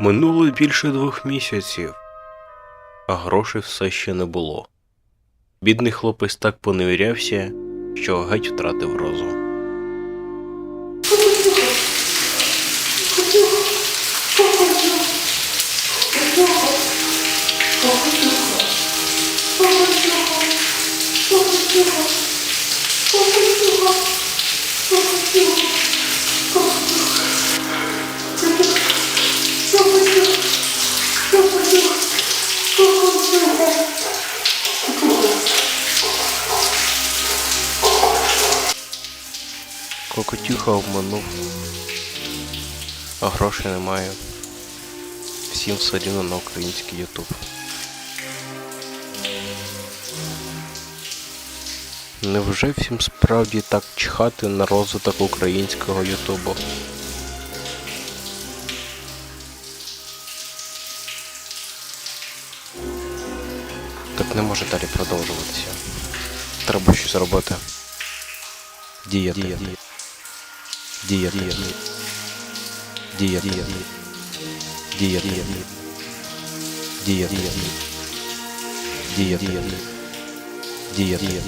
Минуло більше двох місяців, а грошей все ще не було. Бідний хлопець так поневірявся, що геть втратив розум. Кокотюха обманув, а грошей немає. Всім все рівно на український Ютуб. Невже всім справді так чхати на розвиток українського Ютубу? Так не може далі продовжуватися. Треба щось робити. Діяти. Діяти. Діяти. Діяти. Діяти. Діяти. Діяти. Діяти.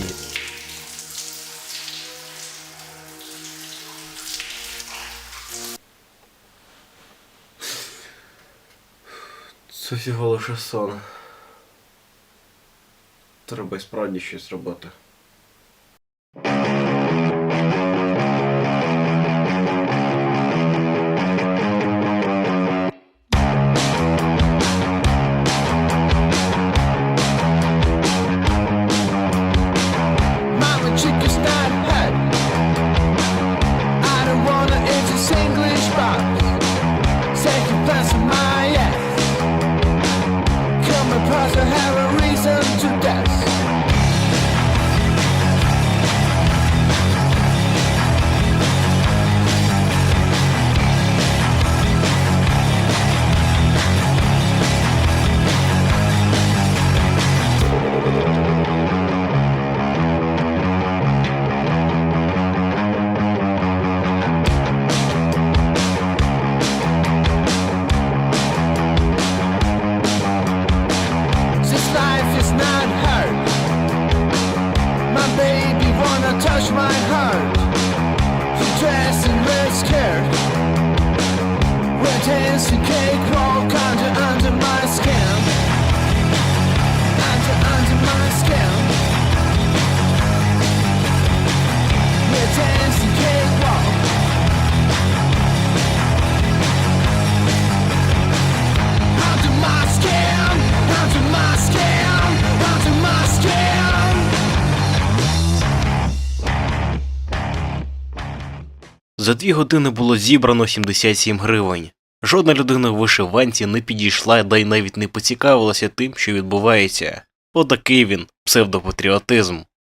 Це всього лише сон. Треба справді щось робити. Touch my heart. Dressed in red skirt. We're dancing cakewalk За дві години було зібрано 77 гривень. Жодна людина в вишиванці не підійшла да й навіть не поцікавилася тим, що відбувається. Отакий він, псевдопатріотизм.